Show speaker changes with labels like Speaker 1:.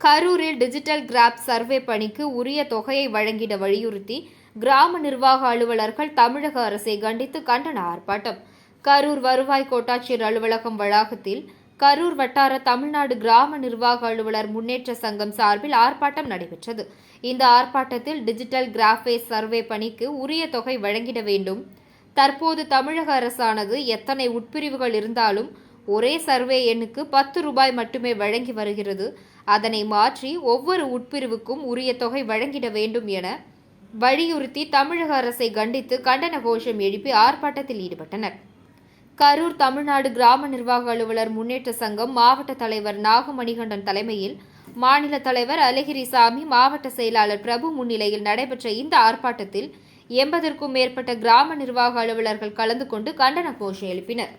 Speaker 1: கரூரில் digital crop survey பணிக்கு உரிய தொகையை வழங்கிட வலியுறுத்தி கிராம நிர்வாக அலுவலர்கள் தமிழக அரசை கண்டித்து கண்டன ஆர்ப்பாட்டம். கரூர் வருவாய் கோட்டாட்சியர் அலுவலகம் வளாகத்தில் கரூர் வட்டார தமிழ்நாடு கிராம நிர்வாக அலுவலர் முன்னேற்ற சங்கம் சார்பில் ஆர்ப்பாட்டம் நடைபெற்றது. இந்த ஆர்ப்பாட்டத்தில் டிஜிட்டல் கிராஃபேஸ் சர்வே பணிக்கு உரிய தொகை வழங்கிட வேண்டும். தற்போது தமிழக அரசானது எத்தனை உட்பிரிவுகள் இருந்தாலும் ஒரே சர்வே எண்ணுக்கு பத்து ரூபாய் மட்டுமே வழங்கி வருகிறது. அதனை மாற்றி ஒவ்வொரு உட்பிரிவுக்கும் உரிய தொகை வழங்கிட வேண்டும் என வலியுறுத்தி தமிழக அரசை கண்டித்து கண்டன கோஷம் எழுப்பி ஆர்ப்பாட்டத்தில் ஈடுபட்டனர். கரூர் தமிழ்நாடு கிராம நிர்வாக அலுவலர் முன்னேற்ற சங்கம் மாவட்ட தலைவர் நாகமணிகண்டன் தலைமையில் மாநில தலைவர் அழகிரிசாமி மாவட்ட செயலாளர் பிரபு முன்னிலையில் நடைபெற்ற இந்த ஆர்ப்பாட்டத்தில் எண்பதற்கும் மேற்பட்ட கிராம நிர்வாக அலுவலர்கள் கலந்து கொண்டு கண்டன கோஷம் எழுப்பினர்.